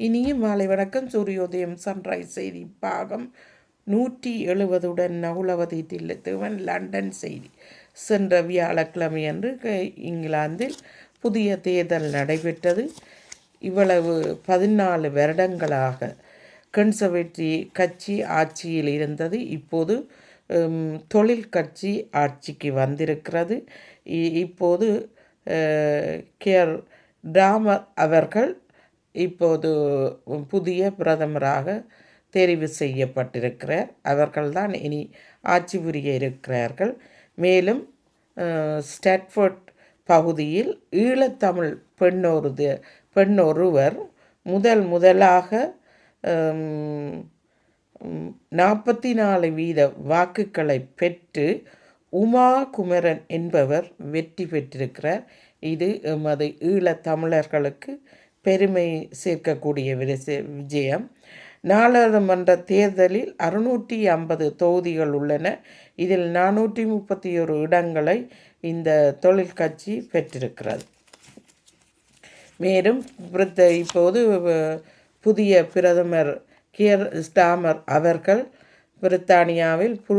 இனியும் மாலை வணக்கம். சூரியோதயம் சன்ரைஸ் செய்தி பாகம் நூற்றி எழுபதுடன் நகுலவதி தில்லத்துவன் லண்டன் செய்தி. சென்ற வியாழக்கிழமை அன்று இங்கிலாந்தில் புதிய தேர்தல் நடைபெற்றது. இவ்வளவு பதினாலு வருடங்களாக கன்சர்வேட்டிவ் கட்சி ஆட்சியில் இருந்தது. இப்போது தொழில் கட்சி ஆட்சிக்கு வந்திருக்கிறது. இப்போது கேர் டாமர் அவர்கள் இப்போது புதிய பிரதமராக தெரிவு செய்யப்பட்டிருக்கிறார். அவர்கள்தான் இனி ஆட்சி புரிய இருக்கிறார்கள். மேலும் ஸ்டாட்ஃபோர்ட் பகுதியில் ஈழத்தமிழ் பெண்ணொரு பெண்ணொருவர் முதல் முதலாக நாற்பத்தி நாலு வீத வாக்குகளை பெற்று உமா குமரன் என்பவர் வெற்றி பெற்றிருக்கிறார். இது எமது ஈழத்தமிழர்களுக்கு பெருமை சேர்க்கக்கூடிய விஜயம். நாடாளுமன்ற தேர்தலில் அறுநூற்றி ஐம்பது தொகுதிகள் உள்ளன. இதில் நானூற்றி முப்பத்தி ஒரு இடங்களை இந்த தொழிற்கட்சி பெற்றிருக்கிறது. மேலும் இப்போது புதிய பிரதமர் கியர் ஸ்டாமர் அவர்கள் பிரித்தானியாவில் பு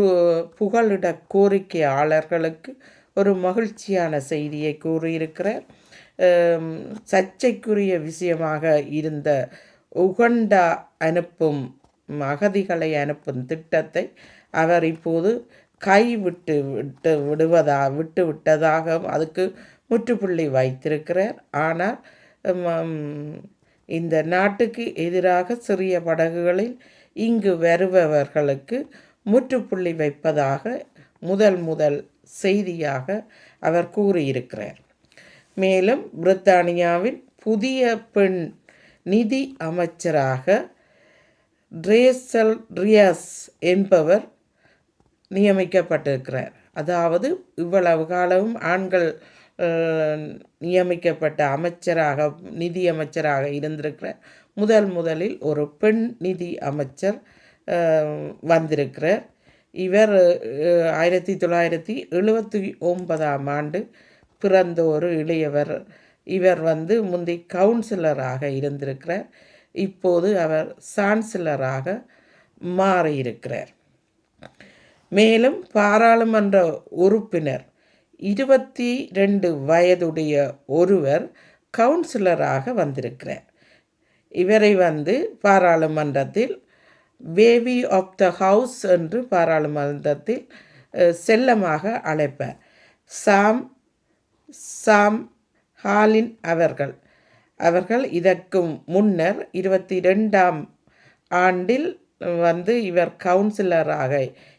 புகலிட கோரிக்கையாளர்களுக்கு ஒரு மகிழ்ச்சியான செய்தியை கூறியிருக்கிறார். சர்ச்சைக்குரிய விஷயமாக இருந்த உகண்டா அனுப்பும் அகதிகளை அனுப்பும் திட்டத்தை அவர் இப்போது கைவிட்டு விட்டு விடுவதா விட்டு விட்டதாக அதுக்கு முற்றுப்புள்ளி வைத்திருக்கிறார். ஆனால் இந்த நாட்டுக்கு எதிராக சிறிய படகுகளில் இங்கு வருபவர்களுக்கு முற்றுப்புள்ளி வைப்பதாக முதல் முதல் செய்தியாக அவர் கூறியிருக்கிறார். மேலும் பிரித்தானியாவின் புதிய பெண் நிதி அமைச்சராக ட்ரேசல் ரியாஸ் என்பவர் நியமிக்கப்பட்டிருக்கிறார். அதாவது இவ்வளவு காலமும் ஆண்கள் நியமிக்கப்பட்ட அமைச்சராக நிதி அமைச்சராக இருந்திருக்கிற முதல் முதலில் ஒரு பெண் நிதி அமைச்சர் வந்திருக்கிறார். இவர் ஆயிரத்தி தொள்ளாயிரத்தி எழுபத்தி ஒன்பதாம் ஆண்டு பிறந்த ஒரு இளையவர். இவர் வந்து முந்தி கவுன்சிலராக இருந்திருக்கிறார். இப்போது அவர் சான்சிலராக மாறியிருக்கிறார். மேலும் பாராளுமன்ற உறுப்பினர் இருபத்தி ரெண்டு வயதுடைய ஒருவர் கவுன்சிலராக வந்திருக்கிறார். இவரை வந்து பாராளுமன்றத்தில் பேபி ஆஃப் த ஹவுஸ் என்று பாராளுமன்றத்தில் செல்லமாக அழைப்பார். சாம் சாம் ஹாலின் அவர்கள். அவர்கள் இதற்கு முன்னர் இருபத்தி ரெண்டாம் ஆண்டில் வந்து இவர் கவுன்சிலராக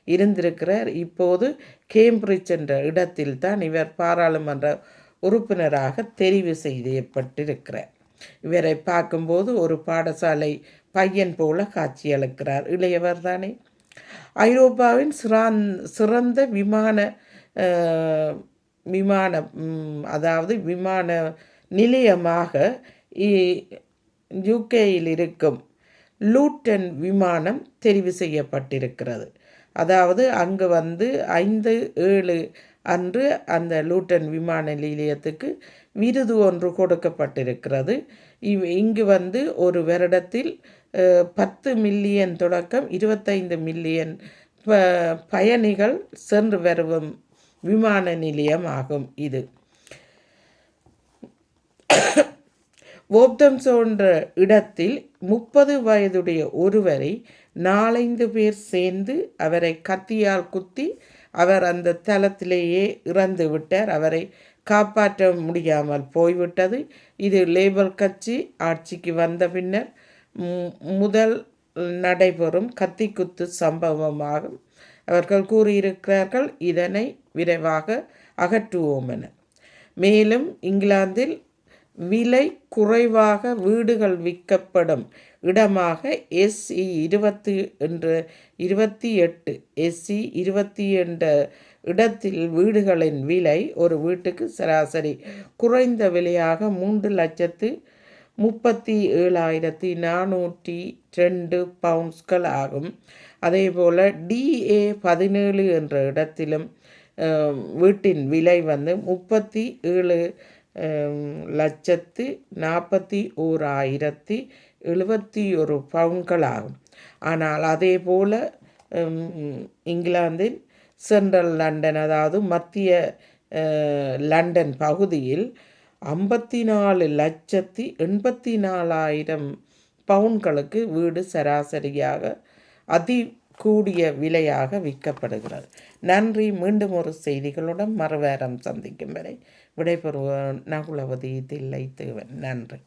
இருந்திருக்கிறார். இப்போது கேம்பிரிட்ஜ் என்ற இடத்தில் தான் இவர் பாராளுமன்ற உறுப்பினராக தெரிவு செய்யப்பட்டிருக்கிறார். இவரை பார்க்கும்போது ஒரு பாடசாலை பையன் போல காட்சியளிக்கிறார் இளையவர் தானே? ஐரோப்பாவின் சிறான் சிறந்த விமான விமான அதாவது விமான நிலையமாக யூகேயில் இருக்கும் லூட்டன் விமானம் தெரிவு செய்யப்பட்டிருக்கிறது. அதாவது அங்கு வந்து ஐந்து ஏழு அன்று அந்த லூட்டன் விமான நிலையத்துக்கு விருது ஒன்று கொடுக்கப்பட்டிருக்கிறது. இவ் இங்கு வந்து ஒரு வருடத்தில் பத்து மில்லியன் தொடக்கம் இருபத்தைந்து மில்லியன் ப பயணிகள் சென்று வருவும் விமான நிலையம் ஆகும் இது. ஓப்தம் சோன்ற இடத்தில் முப்பது வயதுடைய ஒருவரை நாலைந்து பேர் சேர்ந்து அவரை கத்தியால் குத்தி அவர் அந்த தளத்திலேயே இறந்து விட்டார். அவரை காப்பாற்ற முடியாமல் போய்விட்டது. இது லேபர் கட்சி ஆட்சிக்கு வந்த பின்னர் முதல் நடைபெறும் கத்திக்குத்து சம்பவமாகும். அவர்கள் கூறியிருக்கிறார்கள் இதனை விரைவாக அகற்றுவோம் என மேலும் இங்கிலாந்தில் விலை குறைவாக வீடுகள் விற்கப்படும் இடமாக எஸ்இ இருபத்தி என்று இருபத்தி எட்டு எஸ்சி இருபத்தி என்ற இடத்தில் வீடுகளின் விலை ஒரு வீட்டுக்கு சராசரி குறைந்த விலையாக மூன்று லட்சத்து முப்பத்தி ஏழாயிரத்தி நானூற்றி ரெண்டு பவுண்ட்ஸ்கள் ஆகும். அதே போல் டிஏ பதினேழு என்ற இடத்திலும் வீட்டின் விலை வந்து முப்பத்தி ஏழு லட்சத்து நாற்பத்தி ஓர் ஆயிரத்தி எழுபத்தி ஒரு பவுன்கள் ஆகும். ஆனால் அதே போல் இங்கிலாந்தின் சென்ட்ரல் லண்டன் அதாவது மத்திய லண்டன் பகுதியில் ஐம்பத்தி நாலு லட்சத்தி எண்பத்தி நாலாயிரம் பவுன்களுக்கு வீடு சராசரியாக அதி கூடிய விலையாக விற்கப்படுகிறது. நன்றி. மீண்டும் ஒரு செய்திகளுடன் மறுவாரம் சந்திக்கும் வரை விடைபெறுவோம். நகுலவதி தில்லை தேவன். நன்றி.